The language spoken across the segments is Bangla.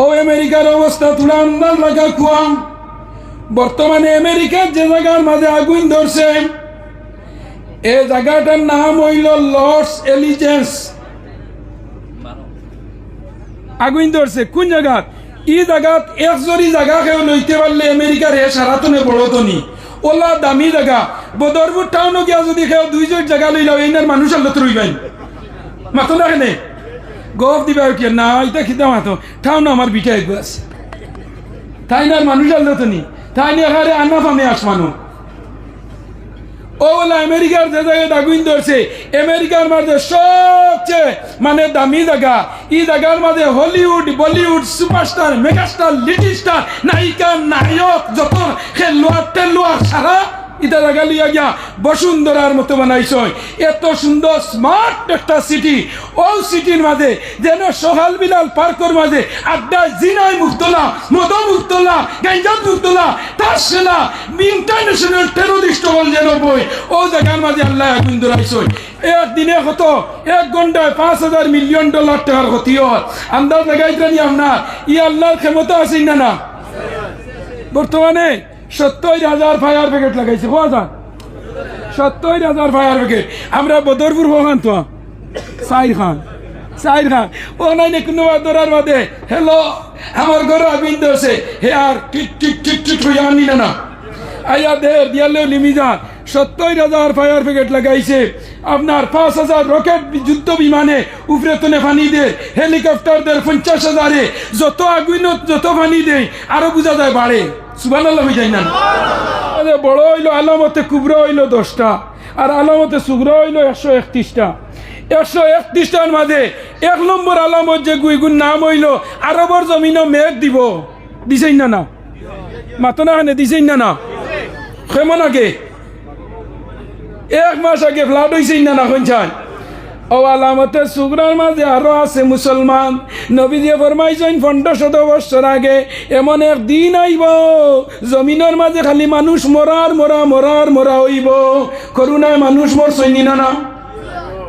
ও আমেরিকার অবস্থা তুলা আন্দাজ লাগা খুয়াম। বর্তমানে আমেরিকার যে জায়গার মাঝে আগুন ধরছে, এ জায়গাটার নাম হইল লস এলিজেন্স আগুন ধরছে, কোন জায়গাত? ই জায়গাত এক জরি জায়গা কেউ লইতে পারলে আমেরিকার হে সারাতনে বড় তনি ওলা দামি জায়গা। বদরপুর টাউন গিয়া যদি কেউ দুই জোর জায়গা লইলাও এইনার মানুষ আল্লত রইবেন না কেনে? গপ দিবা কি? না, এটা খিদা মাতো টাউন আমার বিটা এগু আছে তাই না মানুষ আল্লত নি? তাই নিয়ে হারে আন্না ফামে আসমানো ও বলে, আমেরিকার যে জায়গায় আগুন ধরছে আমেরিকার মাঝে সবচেয়ে মানে দামি জায়গা এই জায়গার মাঝে Hollywood, Bollywood superstar, megastar, little star, নায়িকা, নায়ক, যত খেলোয়াড় টেলোয়াড় সারা ইটা জায়গা লিয়া গিয়া বসুন্ধরার মতো বানাইছ এত সুন্দর স্মার্ট একটা সিটি ও সিটির মাঝে যেন সকাল বিলাল পার্কর মাঝে আড্ডা জিনাই মুক্তলা মদ মুক্তলা গাইজাত মুক্তলা তার সেনা ইন্টারন্যাশনাল টেরোরিস্ট হল যেন বই। ও জায়গার মাঝে আল্লাহ আগুন ধরাইছ একদিনে কত? এক ঘন্টায় পাঁচ হাজার মিলিয়ন ডলার টাকার ক্ষতি হয়। আন্দাজ লাগাইতে আপনার ই আল্লাহর ক্ষমতা আছে না না? বর্তমানে সত্তর হাজার ফায়ার ব্রিগেড লাগাইছে কোয়া যান? সত্তর হাজার ফায়ার ব্রিগেড আমরা বদরপুর ভগান তো। সাইর খান সাইর খান। ও নাই নে কোনো দরার বাদে হ্যালো আমার ঘর আবিন দোষে হে আর টিক টিক টিক টিক হইয়া আনি না আইয়া দে দিয়ালেও লিমি যান। সত্তর হাজার ফায়ার ব্রিগেড লাগাইছে। আপনার পাঁচ হাজার রকেট যুদ্ধ বিমানে উপরে তনে ফানি দে হেলিকপ্টার দের পঞ্চাশ হাজারে। যত আগুন, যত ফানি দেয়, আরও বোঝা যায় বাড়ে। সুবান আল্লাহ হয়ে যায় না বড় হইল, আলামতে কুবরা হইল দশটা। আর আলামতে সুগরা হইল একশো একত্রিশটা। একশো একত্রিশটার মাঝে এক নম্বর আলামত যে গুইগুন নাম হইল, আরবর জমিন মেঘ দিব। দিছেই না না? মাতো না হানে দিছেই না না? কেমন আগে এক মাস আগে ফ্লাড হয়েছে না না শুনছেন ও আলামতে সুগরার মাঝে আরও আছে মুসলমান নবী দিয়ে ফরমাইছেন পনেরোশত বছর আগে এমন এক দিন আইব জমিনের মাঝে খালি মানুষ মরার মরা মরার মরা হইব করুণায় মানুষ মরছই না না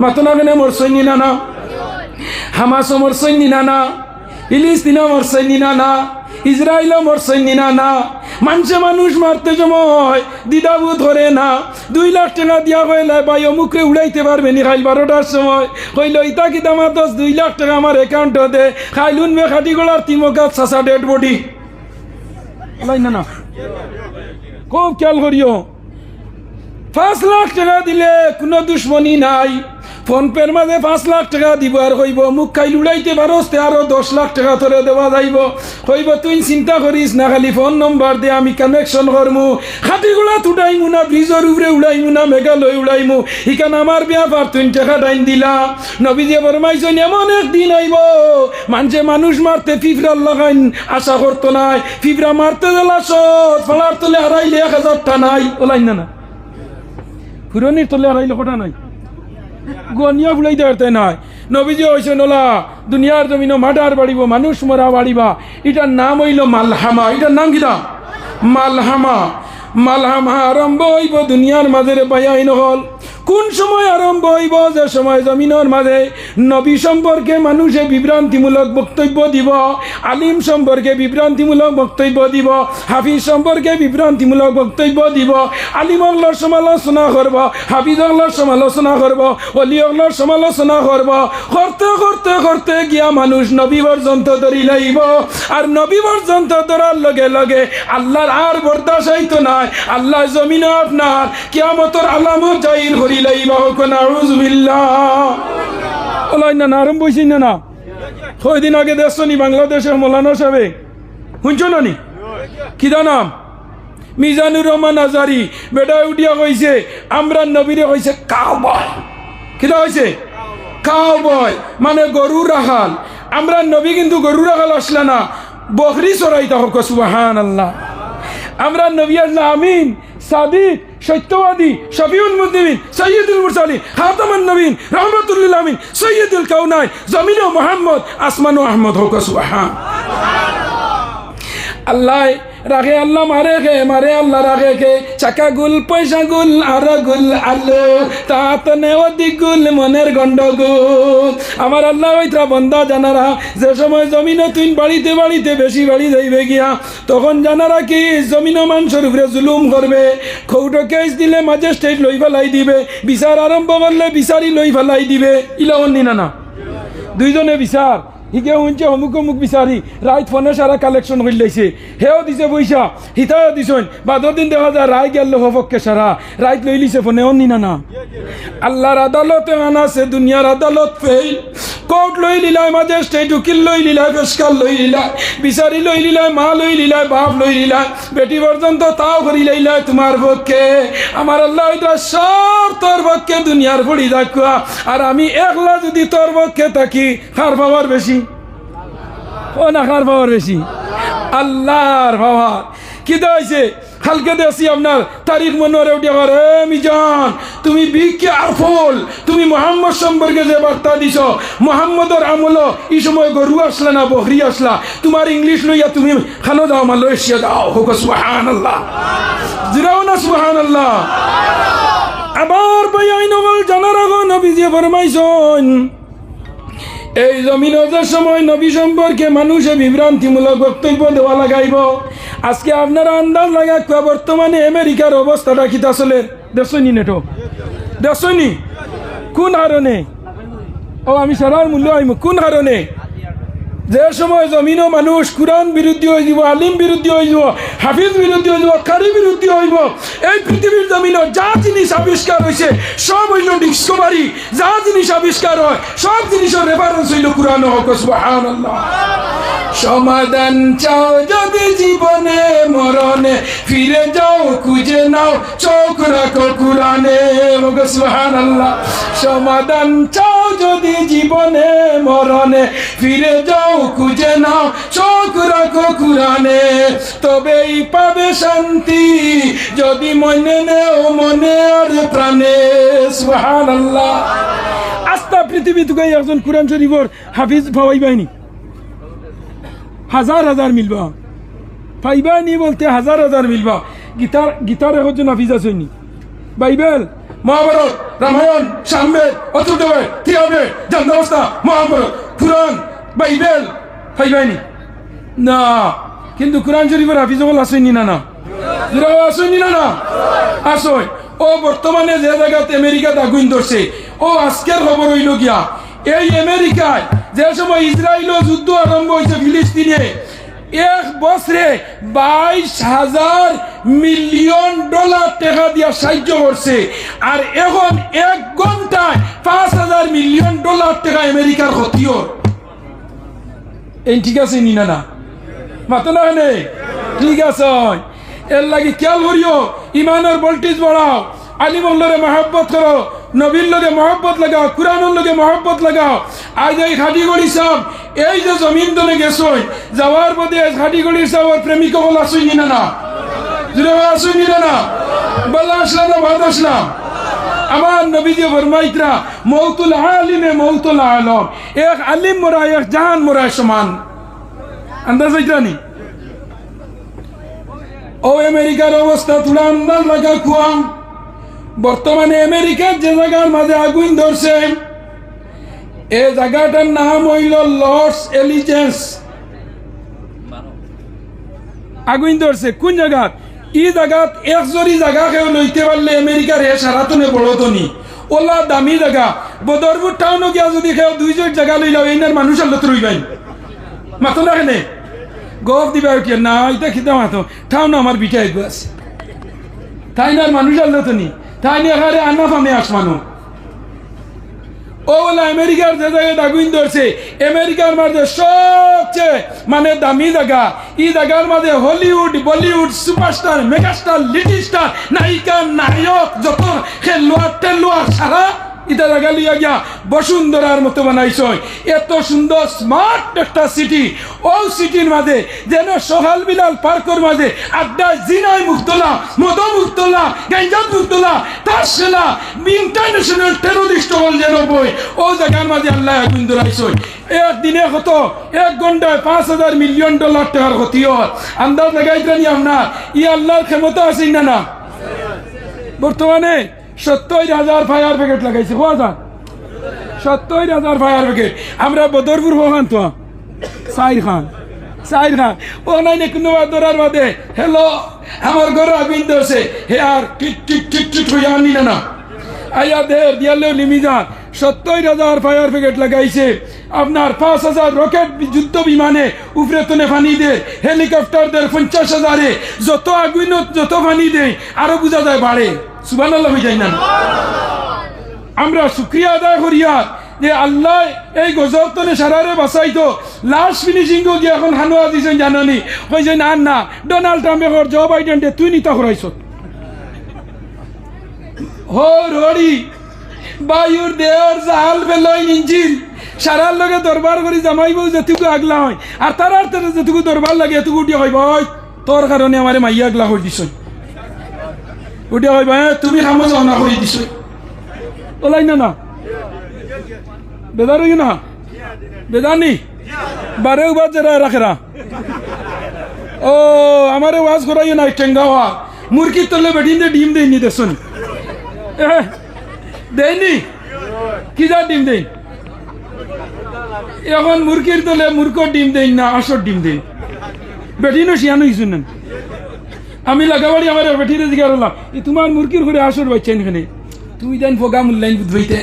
মাতনা কেনে মরছই না না হামাসও মরছই না না ফিলিস্তিনও মরছই না না ইসরায়েলও মরছই না না মানুষে মানুষ মারতে সময় দিদাবু ধরে না। দুই লাখ টাকা দিয়া হইলে ভাই অমুকরে উড়াইতে পারবে নি খাইল বারোটার সময়। কইল, ইতা কি দামা দশ দুই লাখ টাকা আমার অ্যাকাউন্টে দে। খাইলুন মে খাটি গোলার তিমকাত সাসা ডেড বডি না না। খুব খেয়াল করিও। পাঁচ লাখ টাকা দিলে কোনো দুশ্মনী নাই। ফোন পের মাঝে পাঁচ লাখ টাকা দিব আর কইব মুখ খাইল উড়াইতে পারস তে আরও দশ লাখ টাকা তোরে দেওয়া যাইব। কইব তুই চিন্তা করিস না, খালি ফোন নম্বর দে, আমি কানেকশন করমু। খাটিগুলা তুটাইমু না ব্রিজের উপরে উড়াইমু না, মেঘালয় উড়াইমু। ইখান আমার ব্যাপার তুই টাকা টাইম দিলা। নবীজে বরমাইছেন এমন একদিন আইব মানুষে মানুষ মারতে ফিফরার লাগাইন, আশা করতো নাই। ফিফরা মারতে দিলা সত ফলার তলে হারাইলে এক হাজারটা নাই। ওলাই না না। ফুরনির তলে হারাইলে কটা নাই? গনিয়া ভুলাই দেওয়াতে নাই। নবীজি হয়েছে নোলা দুনিয়ার জমিন মাডার বাড়িব, মানুষ মরা বাড়িবা। এটার নাম হইল মালহামা। এটার নাম কিনা মালহামা। মালহামা আরম্ভ হইব দুনিয়ার মাঝে বায়াইন হল কোন সময় আরম্ভ হইব? যে সময় জমিনের মাঝে নবী সম্পর্কে মানুষে বিভ্রান্তিমূলক বক্তব্য দিব, আলিম সম্পর্কে বিভ্রান্তিমূলক বক্তব্য দিব, হাফিজ সম্পর্কে বিভ্রান্তিমূলক বক্তব্য দিব আলিমগুলোর সমালোচনা করব হাফিজগুলোর সমালোচনা করব অলিগুলোর সমালোচনা করব করতে করতে করতে গিয়া মানুষ নবী পর্যন্ত ধরি লাইব আর নবী পর্যন্ত ধরার লগে লগে আল্লাহর আর বরদাস হইতো নাই আল্লাহ জমিন আপনার কিয়ামতর আলামত জাহির করি না হইছি না। না ছয়দিন আগে দেখছ বাংলাদেশের মৌলানা সাহেব? শুনছো না নি? কিদা নাম? মিজানুর রহমান আজারি। বেটা উঠিয়া কইছে, আমরা নবীরে কইছে কাউ বয় কিদা হয়েছে কাউ বয় মানে গরু রাখাল আমরা নবী কিন্তু গরু রাখাল আসলে না। বকরি চড়াইতে হোক সুবাহান আল্লাহ আমরা নবী আল্লাহ আমিন। সাদিক সত্যবাদী, শফিউল মুদ্দিন সৈয়দুল মুরসালিন হাতামান নবীন রহমতুল্লিল আমিন, সৈয়দুল কাউনাই জমিন ও মোহাম্মদ, আসমান ও আহমদ হোক, সুবাহান। আল্লাহ রাখে আল্লাহ মারে খে মারে আল্লাহ রাখে খে চাকা গুল, পয়সা গুল, আর গুল, আলো। তাত নেওয়াদি গুল মনের গন্ডগুল। আমার আল্লাহ ওইটা বন্ধা জানারা, যে সময় জমিনে তুই বাড়িতে বাড়িতে বেশি বাড়ি যাইবে গিয়া, তখন জানারা কি জমিন মানুষের উপরে জুলুম করবে? খৌটো কেস দিলে ম্যাজিস্ট্রেট লই ফেলাই দিবে, বিচার আরম্ভ করলে বিচারি লই ফেলাই দিবে। ইলাও না না। দুইজনে বিচার। হিকে শুনছে অমুক অমুক বিচারি রাইত ফোনে সারা কালেকশন করে লাইছে হেও দিছে পয়সা হিতাও দিছন। বাদর দিন দেখা যায় রায় গেল হপককে সারা রাইত লই লিছে ফোনে অন্য না আল্লাহর আদালতে আনাছে দুনিয়ার আদালত ফেল কোর্ট লই লিলাই ম্যাজিস্ট্রেট উকিল লই লিলাই পেশকার লই লিলাই। বিচারি লই লিলাই, মা লই লিলাই, বাপ লই লিলাই। বেটি পর্যন্ত তাও করি লাইলাই তোমার পক্ষে। আমার আল্লাহ এটা সব তোর পক্ষে দুনিয়ার পড়ি দেখুয়া আর আমি একলা যদি তোর পক্ষে থাকি কার পাওয়ার বেশি ও না কার পাওয়ার বেশি? আল্লাহর পাওয়ার। কি হয়েছে? হালকে দেখছি আপনার তারিখ মনোয়ারে উঠে আমার এ মিজান, তুমি বি কেয়ারফুল তুমি মোহাম্মদ সম্পর্কে যে বার্তা দিছ, মোহাম্মদর আমল এই সময় গরু আসলা না বহরি আসলা? তোমার ইংলিশ লইয়া তুমি খানো দাও, মালয়েশিয়া দাও। হোক সুহান আল্লাহ জিরাও না সুহান আল্লাহ আবার ভাই আইনগল জানার আগো নবীজি ফরমাইছন এই জমিন সময় নবী সম্পর্কে মানুষে বিভ্রান্তিমূলক বক্তব্য দেওয়া লাগাইব। আজকে আপনারা আন্দাজ লাগা বর্তমানে আমেরিকার অবস্থাটা কি আসলে দেশনি নেটো দেশনি কোন হারণে? ও, আমি সারার মূল্য আইম কোন হারণে? যে সময় জমিনও মানুষ কোরআন বিরুদ্ধে হয়ে যাব, আলিম বিরুদ্ধে হয়ে যাব, হাফিজ বিরুদ্ধে হয়ে যাব কারি বিরুদ্ধে হইব এই পৃথিবীর জমিনও যা জিনিস আবিষ্কার হয়েছে, সব হইল ডিসকভারি যা জিনিস আবিষ্কার হয়, সব জিনিসের রেফারেন্স হইল কোরআন হক, সুবহানাল্লাহ। সমাধান চাও যদি জীবনে মরণে, ফিরে যাও, খুঁজে নাও, চোখ রাখো কোরআনে। হোক সুবহানাল্লাহ। সমাধান চাও যদি জীবনে মরণে, ফিরে যাও, খুঁজে নাও, চোখ রাখো কোরআনে। তবেই পাবে শান্তি, যদি মনে নেও, মনে আর প্রাণে। সুবহানাল্লাহ। আস্তা পৃথিবী তুকাই একজন কোরআন শরীফর হাফিজ ভাবাই বাহিনী। হাজার হাজার মিলবা। পাইবা নি বলতে হাজার হাজার মিলবা। গীতার গীতার একজন হাফিজ আসেনি বাইবেল, মহাভারত, রামায়ণ সামবেদ অতুর্দবেদ থিয়াবেদ জান্দাবস্থা মহাভারত পুরাণ বাইবেল, পাইবানি। না, কিন্তু কোরআন শরীফের হাফিজ হল আসেনি না না আসেনি না না আসই ও বর্তমানে যে জায়গাতে আমেরিকাতে আগুন ধরছে, ও আজকের খবর হইল গিয়া এই আমেরিকায় যে সময় ইসরায়েল যুদ্ধ আরম্ভ হয়েছে ফিলিস্তিনে, এক বছরে বাইশ হাজার মিলিয়ন ডলার টাকা দিয়া সাহায্য করছে। আর এখন এক ঘন্টায় পাঁচ হাজার মিলিয়ন ডলার টাকা আমেরিকার ক্ষতিও। এই ঠিক আছে নি না না? নে ঠিক আছে এর লাগি খেয়াল করিও, ইমানের ভোল্টেজ বাড়াও। আলিমুল্লরে মহব্বত করো, নবীর লগে মহব্বত লাগাও, কুরআনের লগে মহব্বত লাগাও। আজ এই খাটিগড়ি সব, এই যে জমিন দনে গেছই যাওয়ার পথে খাটিগড়ি ওর প্রেমিক বল আসুই না না আসুই না না বলা আসলাম না, ভাত আসলাম। আমার নবীজি ফরমাইতরা, মৌতুল আলিমে মৌতুল আলম। এক আলিম মোরা, এক জাহান মোরা সমান। আন্দাজ হইতানি ও আমেরিকার অবস্থা তুলা আন্দাজ লাগা খুয়াম। বর্তমানে আমেরিকার যে জায়গার মাঝে আগুন ধরছে এই জায়গাটার নাম হইল লর্ডস এলিজেন্স আগুন ধরছে। কোন জায়গাত? ই জায়গাত এক জরি জায়গা কেউ লইতে পারলে আমেরিকার হে সারাতনে বড়তনি ওলা দামি জায়গা। বদরপুর টাউনও গিয়া যদি কেউ দুইজন জায়গা লইলাও এইনার মানুষ আল্লত রইবেন। মাতো না কেনে? গপ দিবা কি? না, এটা খিদা মাতো টাউন আমার বিটা এগু আছে। তাই না মানুষ আল্লতনি তাই এখানে আন্না ফামে আসমানো ও বলে, আমেরিকার যে জায়গায় আগুন ধরছে, আমেরিকার মাঝে সবচেয়ে মানে দামি জায়গা। এই জায়গার মাঝে Hollywood, Bollywood superstar, megastar little star নায়িকা, নায়ক, যত খেলোয়াড় টেলোয়ার সারা ইটা জায়গা লিয়া গিয়া বসুন্ধরার মতো বানাইছয় এত সুন্দর স্মার্ট একটা সিটি ও সিটির মাঝে যেন সহাল বিলাল পার্কর মাঝে আড্ডা জিনাই মুক্তলা মদ মুক্তলা গাঞ্জা মুক্তলা তার সেনা ইন্টারন্যাশনাল টেরোরিস্ট হল যেন বই। ও জায়গার মাঝে আল্লাহ আগুন ধরাইছয় একদিনে কত? এক ঘন্টায় পাঁচ হাজার মিলিয়ন ডলার টাকার ক্ষতি হয়। আন্দাজ লাগাইতেনি আপনার, ই আল্লাহর ক্ষমতা আছে না না? বর্তমানে সত্তর হাজার ফায়ার প্যাকেট লাগাইছে যান সত্তর হাজার ফায়ার প্যাকেট আমরা বদরপুর হওয়ান তো। সাইর খান সাইর খান। ও নাই নে কোনো দরার বাদে হ্যালো আমার ঘর আবিন দোষে হে আর টিক টিক টিক টিক হইয়া আনি না আইয়া দের দিয়ালেও লিমি যান। সত্তর হাজার ফায়ার ব্রিগেড লাগাইছে। আপনার পাঁচ হাজার রকেট যুদ্ধ বিমানে উপরে তনে ফানি দে। হেলিকপ্টার দের পঞ্চাশ হাজারে। যত আগুনত যত ফানি দেয় আরও বোঝা যায় বাড়ে। সুবান হয়ে যায় না। আমরা শুক্রিয়া আদায় করিয়া যে আল্লাহ এই গজব সারারে বাঁচাইতো। লাস্ট ফিনিশিং গিয়ে এখন হানুয়া দিছেন জানানি। কইছেন আর না ডোনাল্ড ট্রাম্পে কর জো বাইডেন তুই নিতা করাইছ হো রড়ি বায়ুর দেহর জাহাল ফেলই ইঞ্জিন। সারার লগে দরবার করি জামাইব যেটুকু আগলা হয়। আর তার আর তার যেটুকু দরবার লাগে এটুকু উঠিয়া হইব "ওই, তোর কারণে আমারে মাইয়া আগলা হয়ে দিছ হইব "হ্যাঁ, তুমি খামো জনা করে দিছ। ওলাই না না। বেদার হই না? বেদানি বারে উবাদ যারা রাখেরা। ও আমারে ওয়াজ করাই না টেঙ্গাওয়া মুরগির তলে বেডিন দিয়ে ডিম দেয়নি দেখুন দেয়নি কি যা ডিম দেই? এখন মুরগির তলে মূর্খর ডিম দেই না আসর ডিম দেই। বেটিনও শিয়ানো কিছু নেন আমি লাগাবাড়ি আমার বেটিরে জিজ্ঞাসা করলাম "ই তোমার মুরগির ঘরে আসর বাচ্চা এখানে। তুই দেন ফোকা মূল্যায়ন বুঝবাইতে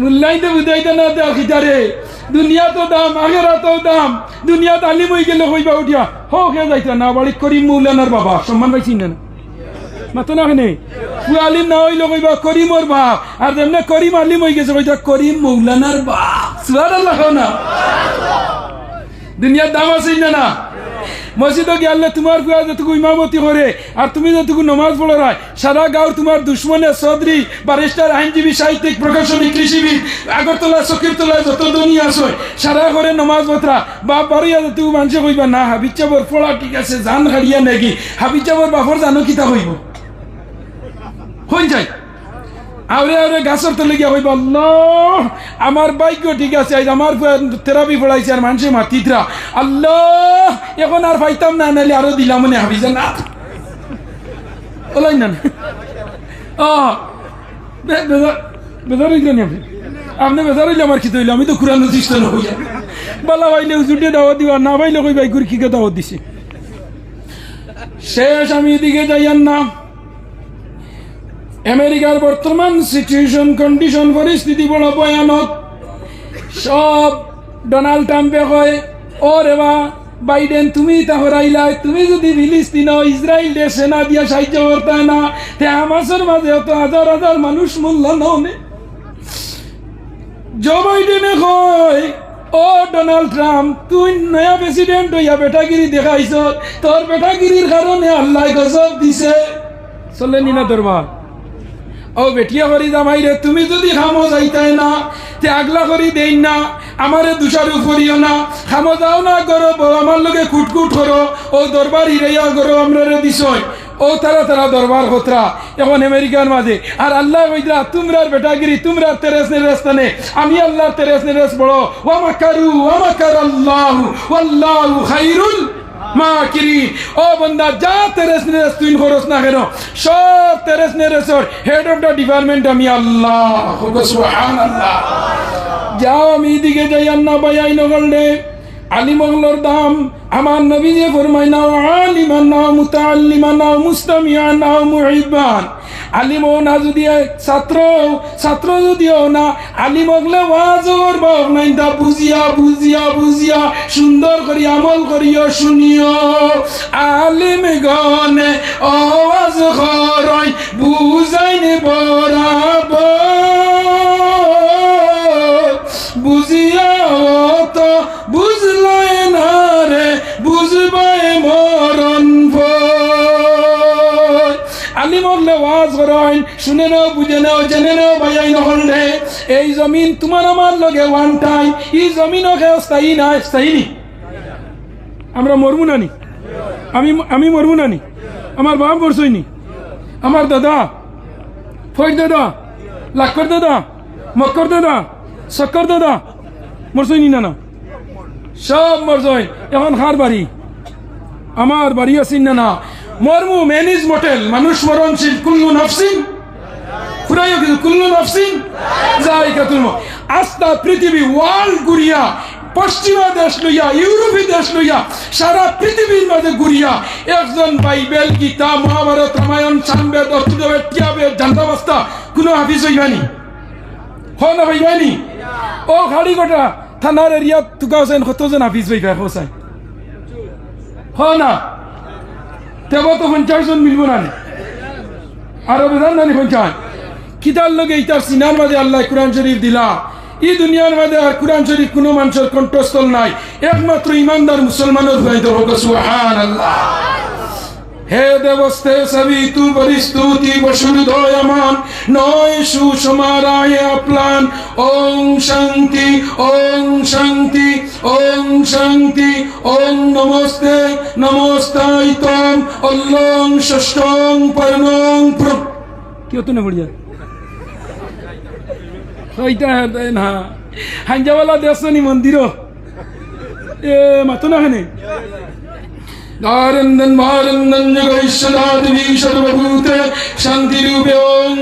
মূল্যায়ন তো বুঝাইতে না দেওয়া খিচারে দুনিয়া তো দাম আগেরা তো দাম। দুনিয়া তালিম হয়ে গেলে হইবা উঠিয়া। হো কে যাইতা না বাড়ি করিম মৌলানার বাবা, সম্মান পাইছি না। মাতো না খানে আলিম না হইলে কইবা করিমর বাপ। আর যেমনে করিম আলিম হয়ে গেছে, কইতা করিম মৌলানার বাপ। সুয়ার আল্লাহ না? দুনিয়ার দাম আছে না না? মসজিদে গেলে তোমার কুয়া যেটুকু ইমামতি করে, আর তুমি যেটুকু নমাজ পড়ো রায়, সারা গাঁর তোমার দুশ্মনে চৌধুরী ব্যারিস্টার, আইনজীবী, সাহিত্যিক, প্রকাশনী, কৃষিবিদ, আগরতলা চকিরতলা যত দুনিয়া আছে, সারা করে নমাজ বতরা বাপ বাড়িয়া যেটুকু মানুষে কইবা, না হাবি হাবিচাবর পড়া ঠিক আছে, জান হারিয়া নাকি হাবিচাবর বাপর জানো কিতা হইব হই যায়। আউরে আউরে, গাছের তলে গিয়া হইব আল্লাহ, আমার ভাগ্য ঠিক আছে, আজ আমার থেরাপি পড়াইছে আর মানুষে মাতিতরা আল্লাহ, এখন আর পাইতাম না, নাহলে আরও দিলাম মনে ভাবি যে না ওলাই না বেজার হইল নি আপনি? আপনি বেজার হইলে আমার খিতে হইলে, আমি তো খুরানো চেষ্টা নইয়া বালা ভাইলে হুজুরটে দাওয়াত দিবা, না ভাইলে কই ভাই গুরকিকে দাওয়াত দিছি। শেষ, আমি এদিকে যাইয়ান না। আমেরিকার বর্তমান সিচুয়েশন কন্ডিশন পরিস্থিতি বড় ভয়ানক। সব ডোনাল্ড ট্রাম্পে কয়, ও রেবা বাইডেন, তুমি তা হরাইলাই, তুমি যদি ফিলিস্তিন, ইসরায়েল সেনা দিয়া সাহায্য করতে না, তে আমাসের মাঝে অত হাজার হাজার মানুষ মূল্য ননে জো বাইডেনে কয়, ও ডোনাল্ড ট্রাম্প, তুই নয়া প্রেসিডেন্ট হইয়া বেটাগিরি দেখাইছ তোর বেটাগিরির কারণে আল্লাহ গজব দিছে। চলে নিনা দরবার। ও বেটিয়া করি জামাই রে, তুমি যদি খামো যাইতাই না, তে আগলা করি দেই না, আমারে দুষারু করিও না। খামো যাও না করো আমার লগে কুটকুট করো, ও দরবার হিরাইয়া করো আমরা রে দিছই ও তারা তারা দরবার হতরা এখন আমেরিকার মাঝে। আর আল্লাহ কইদা তোমরার বেটাগিরি তোমরা তেরেস নেরেস তানে। আমি আল্লাহর তেরেস নেরেস বড়। ওয়ামাকারু ওয়ামাকার আল্লাহ ওয়াল্লাহু খাইরুল মাকিরি ও বন্দা, যা তেরেস নেরেস, তুই খরচ না কেন? সব তেরেস নেরেসর হেড অফ দ্য ডিপার্টমেন্ট আমি আল্লাহ সুবহানাল্লাহ। যাও, আমি এদিকে যাই, আন্না বাই করলে আলিমগলর দাম, আমার নবী যে ফরমাই নাও আলিমান নাও মুতাআল্লিমান নাও মুস্তামিয়ান নাও মুহিবান আলিম না যদি ছাত্র ছাত্র যদিও না আলিম হগলে ওয়াজ করব নাই তা বুঝিয়া বুঝিয়া বুঝিয়া সুন্দর করি, আমল করিও, শুনিও। আলিম গনে আওয়াজ করই, বুঝাইনে বরাবর বুঝিয়া তো বুঝলাই ওয়াজ করা হয় শুনে নাও, বুঝে নাও, জেনে নাও ভাইয়াই নহল। রে এই জমিন তোমার আমার লগে ওয়ান টাইম ই জমিনও খেয়ে স্থায়ী না? স্থায়ী আমরা মরবো না আমি আমি মরবো না আমার বাপ মরছই নি? আমার দাদা ফৈর দাদা লাক্কর দাদা মক্কর দাদা শক্কর দাদা, মরছই নি না সব মরছই। এখন খার বাড়ি আমার বাড়ি আছেন না না মরমু ম্যানেজ মোটেল, মানুষ মরণশীল, কুল্লু নফসিন। কিন্তু কুল্লু নফসিন। তুলম। আস্তা পৃথিবী ওয়ার্ল্ড ঘুরিয়া পশ্চিমা দেশ লইয়া, ইউরোপী দেশ লইয়া, সারা পৃথিবীর মাঝে ঘুরিয়া একজন বাইবেল গীতা, মহাভারত, রামায়ণ সামবেদ অর্থদেবের টিয়াবেদ জান্তাবাস্তা কোনো হাফিজ হইবানি? হ না হইবানি? ও খালি গোটা থানার এরিয়া তুকা কতজন হাফিজ হইবা হোসেন হ না? তেব তো পঞ্চাশ জন মিলব না। আর অভিধান নানি পঞ্চাশ। কিতার লগে ইতার সিনার মাঝে আল্লাহ কোরআন শরীফ দিলা। এই দুনিয়ার মাঝে আর কোরআন শরীফ কোনো মানুষের কণ্ঠস্থল নাই। একমাত্র ইমানদার মুসলমানের ভাই হোক সুহান আল্লাহ হে দেবস্তে সবি তু পরিস্তুতি বসুদয়মান নয় সুসমারায় আপ্লান। ওং শান্তি ওং শান্তি ওং শান্তি, ওং নমস্তে নমস্তাইতম অল্লং ষষ্ঠং পরমং প্র কেউ তো না পড়িয়া ওইটা না? হাঞ্জাওয়ালা দেশনি মন্দির এ, মাতো না খানে নারন্দন মারন্দন জগৈশ্বরাদিবি সর্বভূতে শান্তিরূপে ওং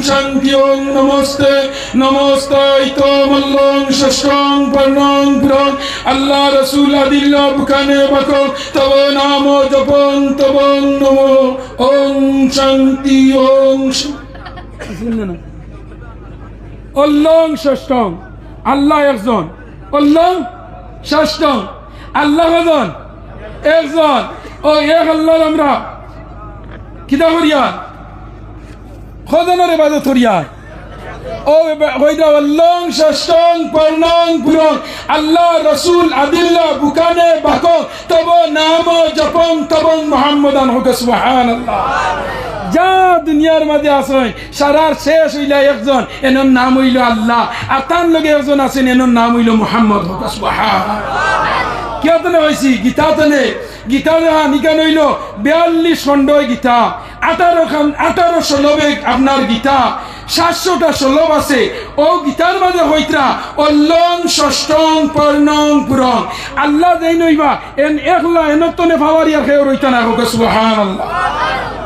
শান্তি ওং নমস্তে নমস্তাইত মল্লং ষষ্ঠং পর্ণং পুরং আল্লাহ রসুল আদিল্লা বুকানে বক তব নাম জপন তব নম ওং শান্তি ওং অল্লং ষষ্ঠং আল্লাহ একজন অল্লং ষষ্ঠং আল্লাহ কজন একজন। ও এক আল্লাহ আমরা। কিতা করিয়া? খজনের এবাদত করিয়া। ও হইদা অল্লং ষষ্ঠং পর্ণং পুরং। আল্লাহ রসুল আদিল্লা বুকানে বাক, তব নাম জপং তবং মোহাম্মদান হোক সুবহান যা দুনিয়ার মাঝে আসেন সারার শেষ হইলা একজন, এনর নাম হইল আল্লাহ। আর তার লগে একজন আছেন, এনর নাম হইল মোহাম্মদ হোক সুবহান কিয় তনে হয়েছি গীতা তনে গীতা নিকান হইল বিয়াল্লিশ খণ্ডই গীতা। আঠারো খান আঠারো ষোলবে আপনার গীতা। সাতশোটা ষোলভ আছে ও গীতার মাঝে হইতরা অল্লং, ষষ্ঠং, পর্ণং, পুরং। আল্লাহ দেই নইবা, এন একলা এনতনে ভাবারিয়া খেয়ে রইতা না হোক সুহান আল্লাহ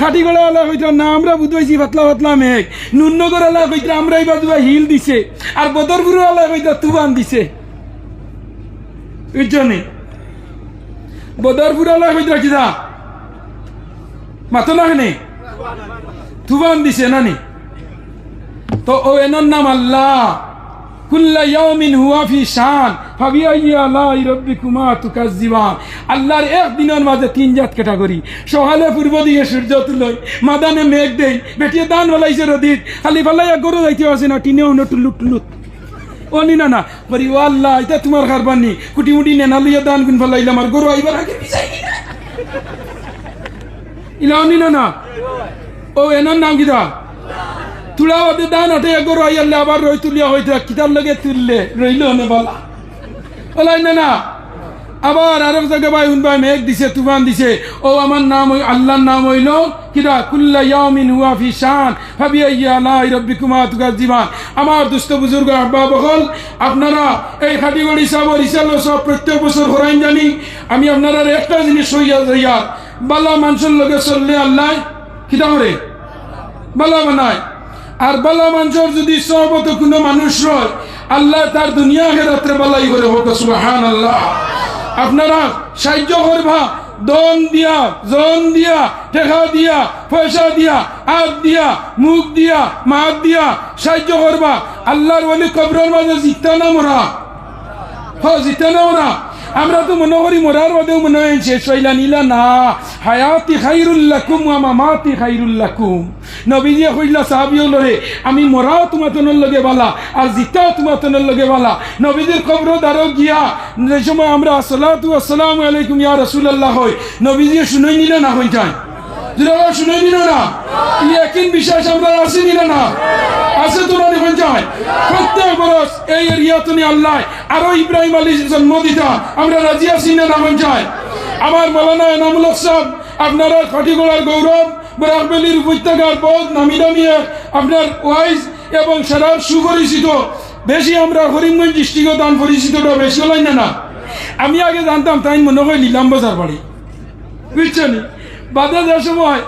খাটি গলা আলা কইতো না, আমরা বুঝাইছি পাতলা পাতলা মেঘ। নুন্নগর আলা কইতো আমরা এবার দুবা হিল দিছে। আর বদরপুর আলা কইতো তুবান দিছে বুঝছনি বদরপুর আলা কইতো কিদা মাতো না হেনে তুবান দিছে, নানি। তো ও এনর নাম আল্লাহ। শান আল্লাহর এক মাঝে তিন জাত ক্যাটাগরি। সকালে পূর্ব দিকে সূর্য তুলই মাদানে মেঘ দেই বেটিয়ে দান হলাইছে রদিত খালি ফালাইয়া গরু যাইতে আছে না টিনে উনো টুলুট টুলুট। ও নি না না, বলি, ও আল্লাহ, এটা তোমার কারবার নি কুটি মুটি নেনা লইয়া দান গুন ফেলাইলাম, আর গরু আইবার আগে বিজাই নি না না, ও এনার নাম কিটা তুলা ওদের দান ওঠে গরু আইয়ালে আবার রই তুলিয়া হইতে কিতার লগে তুললে, রইল নে বলা। ওলাই না না। আবার আরব জায়গায় ভাই উনবাই মেঘ দিছে, তুফান দিছে। ও, আমার নাম হই আল্লাহর নাম হইল কিরা? কুল্লা ইয়ামিন হুয়া ফি শান। ফাবিআইয়ি আলাই রাব্বিকুমা তুকাজ্জিবান। আমার দুস্থ বুজুর্গ আব্বা বকল আপনারা এই খাটিগড়ি সাব রিসালো সব প্রত্যেক বছর হরাইন জানি। আমি আপনারা একটা জিনিস হইয়া যাইয়া বালা মানুষের লগে চললে আল্লাহ কিতা করে? বালা বানায়। আর বালা মানুষের যদি সহবত কোনো মানুষ রয়, আল্লাহ তার দুনিয়া হেরাত্রে বালাই করে হোক সুবাহান আল্লাহ আপনারা সাহায্য করবা দন দিয়া, জন দিয়া টেকা দিয়া, পয়সা দিয়া, হাত দিয়া, মুখ দিয়া, মাত দিয়া সাহায্য করবা। আল্লাহর বলি কবরের মাঝে জিতা না মরা। হ জিতা না মরা। আমরা তো মনে করি মরার বাদেও মনে হয় শেষ হইলা নিলা না, হায়াতি খাইরুল্লাকুম মাতি মামাতি খাইরুল্লাকুম নবীজিয়ে কইলা, সাহাবিও লরে আমি মরাও তোমাতনের লগে বালা, আর জিতাও তোমাতনের লগে বালা। নবীজির কবর দ্বারও গিয়া, যে সময় আমরা আসসালাতু আসসালামু আলাইকুম ইয়া রাসূলুল্লাহ হই, নবীজিয়ে শুনে নিলে না হই যায়। যেটা শুনে নিল না? একই বিশ্বাস আমরা আসি নিল না? আছে তোরা দেখুন যায়। প্রত্যেক বরস এই এরিয়া তুমি আল্লাহ, আরও ইব্রাহিম আলী জন্ম দিতা। আমরা রাজি আছি না নামন যায়। আমার মৌলানা এনামুলক সাহেব আপনারা খটিগোড়ার গৌরব বরাকবেলির উপত্যকার পথ নামি নামিয়ে আপনার ওয়াইজ এবং সারার সুপরিচিত। বেশি আমরা করিমগঞ্জ ডিস্ট্রিক্টও দান পরিচিতটা বেশি হলাই না না। আমি আগে জানতাম তাই মনে হয় নিলাম বাজার বাড়ি। বুঝছেন? বাদে যে সময়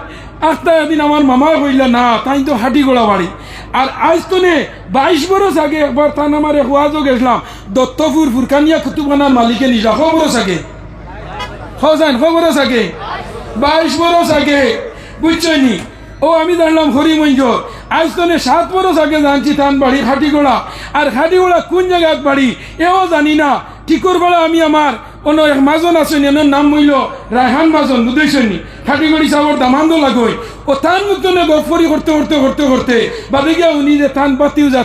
আস্তে একদিন আমার মামা কইলা, না, তাই তো হাটি গোড়া বাড়ি। আর আজ তো নে, বাইশ বরস আগে একবার তান আমার এক ওয়াজও গেছিলাম, দত্তপুর ফুরকানিয়া কুতুবানার মালিকে নিজা খবরস আগে? হজান খবরস আগে? বাইশ বরস আগে? বুঝছনি ও, আমি জানলাম হরিমঞ্জ আজ তো নে সাত বরস আগে জানছি তান বাড়ি খাটিগোড়া আর খাটিগোড়া কোন জায়গাত বাড়ি? এও জানি না। টিকর বেলা আমি আমার অন্য এক মাজন আছে এনার নাম হইল রায়হান মাজন বুঝেছেন খাটিগড়ি সাবর দামান্দ লাগই ও তান মুক্তনে গফরি করতে করতে করতে করতে বাদে গিয়া উনি যে তান পাতিও যা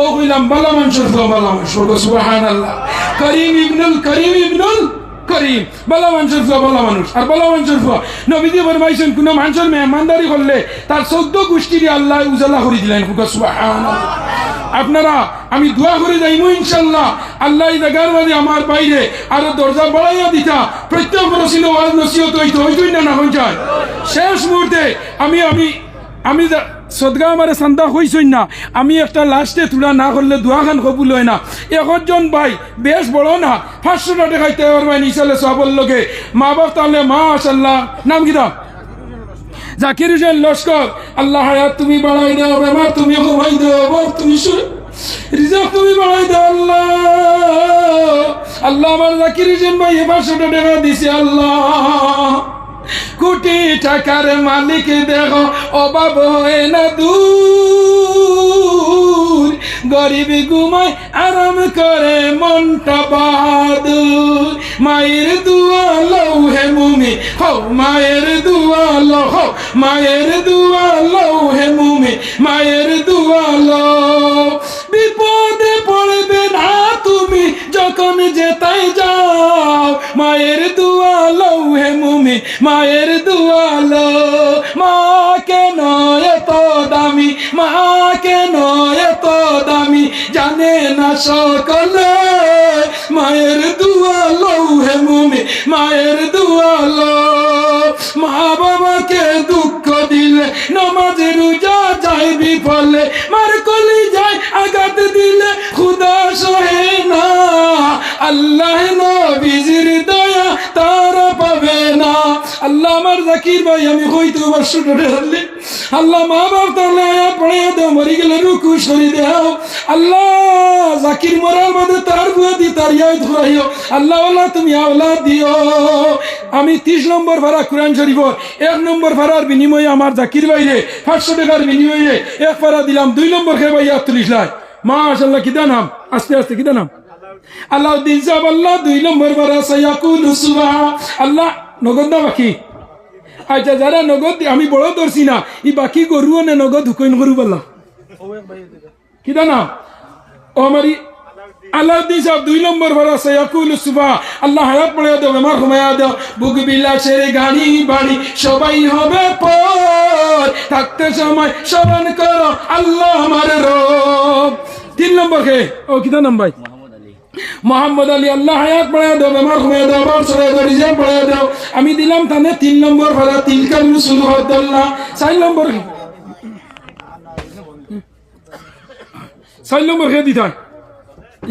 ও কইলাম, বালা মানুষের বালা মানুষ সুবাহান আল্লাহ করিম ইবনুল করিম ইবনুল, করিম। বালা মানুষের ফুয়া বালা মানুষ। আর বালা মানুষের ফুয়া নবীজি ফরমাইছেন, কোন মানুষের মেহমানদারি করলে তার চৌদ্দ গোষ্ঠীর আল্লাহ উজালা করে দিলেন আপনারা, আমি দোয়া করে যাইমু ইনশাল্লাহ। আল্লাহ এই জায়গার মাঝে আমার বাইরে আরও দরজা বাড়াইয়া দিতা প্রত্যেক বরসিন ওয়াজ নসিহত হইতো হইতই না না হই যায়। শেষ মুহূর্তে আমি আমি আমি সদগা আমার সান্দা হইছই না। আমি একটা লাস্টে তুলা না করলে দোয়াখান কবুল হয় না। একজন ভাই বেশ বড় না, পাঁচশো টাকা খাইতে পারবে নিচালে সবর লগে। মা বাপ তাহলে মা আসাল্লাহ নাম কিরা জাকির হোসেন, লস্কর। আল্লাহ হায়াত তুমি বাড়াই দাও, বেমার তুমি কমাই দাও, বর তুমি রিজার্ভ তুমি বাড়াই দাও, আল্লাহ। আল্লাহ আমার জাকির হোসেন ভাই এবার টাকা দিছে, আল্লাহ। কোটি টাকার মালিক দেখো অভাব হয় না দূর। গরিব ঘুমায়, আরাম করে, মনটা বাহাদুর। মায়ের দুয়া লও হে মুমি হো মায়ের দুয়া লও হো মায়ের দুয়া লও হে মুমি, মায়ের দুয়া বিপদে পড়বে না তুমি, যখন যেতাই যাও, মায়ের লও মুমি, মায়ের দুয়া লও মা কেন এত দামি মা কেন এত দামি, জানে না সকলে। মায়ের দুয়া লও হে মুমি, মায়ের দুয়া লও মা বাবাকে দুঃখ দিলে, নমাজ রোজা যায় বিফলে। মার কলি যায় আঘাত দিলে খুদা সহে না। আল্লাহ জাকির ভাই, আমি হইতে বর্ষ ডরে হারলে। আল্লাহ মা বাপ তাহলে আয়াত পড়ে দেও, মরি গেলে রুকু সরি দেও। আল্লাহ, জাকির মরার মধ্যে তার বুয়া দি, তার ইয়াই ধরাইও। আল্লাহ আল্লাহ তুমি আওলা দিও। আমি ত্রিশ নম্বর ভাড়া কোরআন শরীফ, এক নম্বর ভাড়ার বিনিময়ে আমার জাকির বাইরে পাঁচশো টাকার বিনিময়ে এক ভাড়া দিলাম। দুই নম্বর খেয়ে ভাই আটত্রিশ লাখ। মা আসাল্লাহ কিদা নাম আস্তে আস্তে কিদা নাম আল্লাউদ্দিন সাহেব, আল্লাহ দুই নম্বর ভাড়া সাইয়াকুল আল্লাহ, নগদ বাকি। আচ্ছা যারা নগদ আমি বড় ধরছি না। ই বাকি গরুও নে নগদ হুকইন গরু বললা কিদা না ও আমারি আল্লাউদ্দিন সাহেব, দুই নম্বর ভাড়া সাইয়াকুল সুবাহ আল্লাহ হায়াত পড়ে দেও আমার ঘুমায়া দেও। বুক বিলাসের গাড়ি বাড়ি, সবাই হবে পর। থাকতে সময় স্মরণ করো, আল্লাহ আমার রব। তিন নম্বর কে? ও কিদা নাম ভাই? মোহাম্মদ আলী আল্লাহ হায়াত পড়ে দাও, বেমার ঘুমিয়ে দাও আমার সরে দাও, রিজার্ভ পড়ে দাও। আমি দিলাম তানে তিন নম্বর ভাড়া তিন কালু শুরু হদ্দাল্লাহ চার নম্বর চার নম্বর খেয়ে দিতাম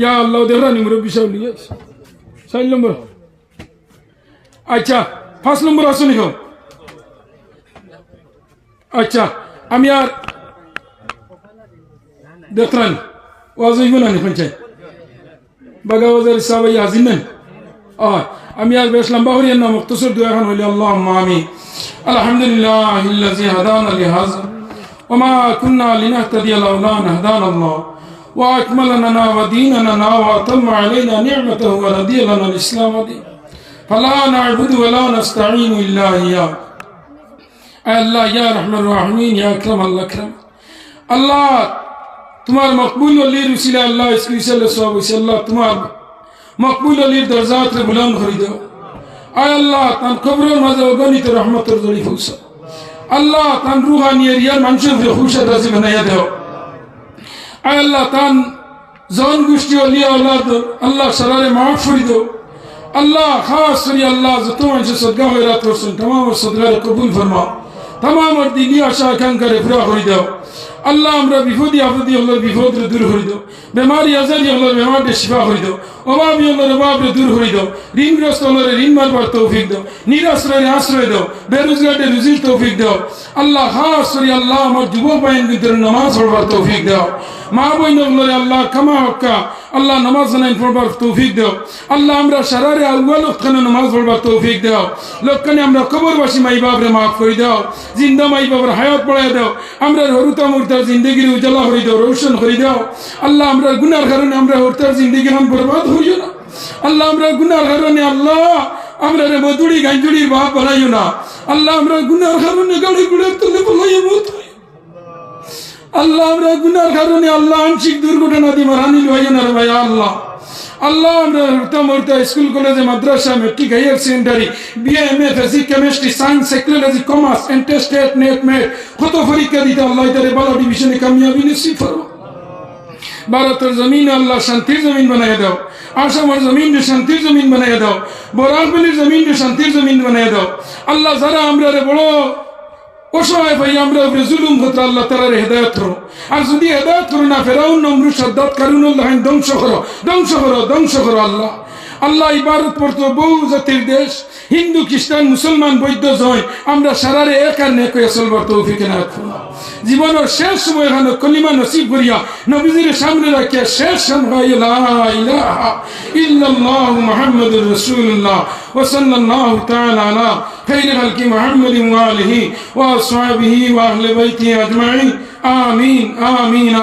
ইয়া আল্লাহ দেখরা নি মুরব্বী সাহেব লিয়ে চার নম্বর। আচ্ছা পাঁচ নম্বর আসুন এখন। আচ্ছা আমি আর দেখলাম ওয়াজ হইব না নি পঞ্চায়েত? بغاوز الإسلام يعزنن آه. أمي أز بيش لمبا هوري أنا مقتصر دعاء ولي اللهم آمين الحمد لله الذي هدانا لهذا وما كنا لنهتدي لولا أن هدانا الله. وأكمل لنا وديننا وأتم علينا نعمته ورضي لنا الإسلام دين. فلا نعبد ولا نستعين إلا إياه. الله يا رحمن الرحيم يا أكرم الأكرم. الله তোমার মকবুল অলির উসিলে আল্লাহ আল্লাহ তোমার মকবুল অলির দরজাত বুলন্দ করে দাও। আয় আল্লাহ, তান কবরের মাঝে অগণিত রহমতের জড়ি ফুসা আল্লাহ, তান রুহানিয়ে রিয়ার মানুষের খুশা রাজি বানাইয়া দাও। আয় আল্লাহ, তান জন গোষ্ঠী অলিয়া আল্লাহ আল্লাহ সারারে মাফ করে দাও। আল্লাহ, খাস করি আল্লাহ, যত মানুষ সদগা হয়ে রাত করছেন তাম সদগারে কবুল ফরমাও। তাম দিনী আশা আকাঙ্ক্ষারে পুরা করে দাও। আল্লাহ আমরা বিপদী, আপদী হলোর বিপদ দূর করে দাও বেমারি, আজারি হলোর বেমারটা শিফা করে দাও অভাবী হলোর অভাবরে দূর করে দাও ঋণগ্রস্ত হলোর ঋণ মারবার তৌফিক দাও। নিরাশ্রয়ের আশ্রয় দাও। বেরোজগারের রুজির তৌফিক দাও। আল্লাহ খাস করি আল্লাহ আমার যুবক বাহিনী ভিতরে নামাজ পড়বার তৌফিক দাও। মা বইন হলোর আল্লাহ কামা হক্কা। আল্লাহ নামাজ জানাই পড়বার তৌফিক দাও। আল্লাহ আমরা সারারে আউয়াল খানে নামাজ পড়বার তৌফিক দাও। লোকখানে আমরা কবরবাসী মাই বাবরে মাফ করে দাও। জিন্দা মাই বাবার হায়াত পড়াই দাও। আমরা হরুতা মুরতার জিন্দগির উজ্জ্বলা হরি দাও, রোশন হরি দাও। আল্লাহ, আমরা গুনার কারণে আমরা হরতার জিন্দগি হাম বরবাদ হইও না। আল্লাহ, আমরা গুনার কারণে আল্লাহ, আমরা রে মধুরি গাঞ্জুড়ির বাপ বানাইও না। আল্লাহ, আমরা গুনার কারণে গাড়ি গুড়ের তুলে বলাইও মত আল্লাহ, আমরা গুনার কারণে আল্লাহ আংশিক দুর্ঘটনা দিয়ে মারানি লইয়া না ভাই আল্লাহ। আল্লাহ, আমরা হরতা মরতা স্কুল, কলেজে, মাদ্রাসা matric higher secondary BA M A physic chemistry science সেকুলারি commerce interstate net মেট কত পরীক্ষা দিতে আল্লাহ তারে বালা ডিভিশনে কামিয়াবি নিশ্চিত করব। ভারতের জমিন আল্লাহ শান্তির জমিন বানাই দাও, আসামের জমিন শান্তির জমিন বানাই দাও বরাকবলির জমিন শান্তির জমিন বানাই দাও। আল্লাহ, যারা আমরা রে বড় সময় ভাই, আমরা উপরে জুলুম হতো আল্লাহ তালার হেদায়ত করো। আর যদি হেদায়ত করো না, ফেরাউন নমরু সাদ্দাত কারুন আল্লাহ ধ্বংস করো। ধ্বংস করো ধ্বংস করো আল্লাহ। আল্লাহ ইবারত পড়তো বহু জাতির দেশ। হিন্দু, খ্রিস্টান, মুসলমান বৈদ্য জয়। আমরা সারারে এক আর নেক চলবার তৌফিক না জীবনের শেষ সময় এখানে কলিমা নসিব করিয়া নবীজির সামনে রাখিয়া শেষ ইল্লাল্লাহ মুহাম্মদুর রাসূলুল্লাহ। ওয়া সাল্লাল্লাহু তাআলা আলা খাইরি খালকি মুহাম্মাদিন ওয়া আলিহি ওয়া আসহাবিহি ওয়া আহলি বাইতিহি আজমাইন। আমিন আমিন।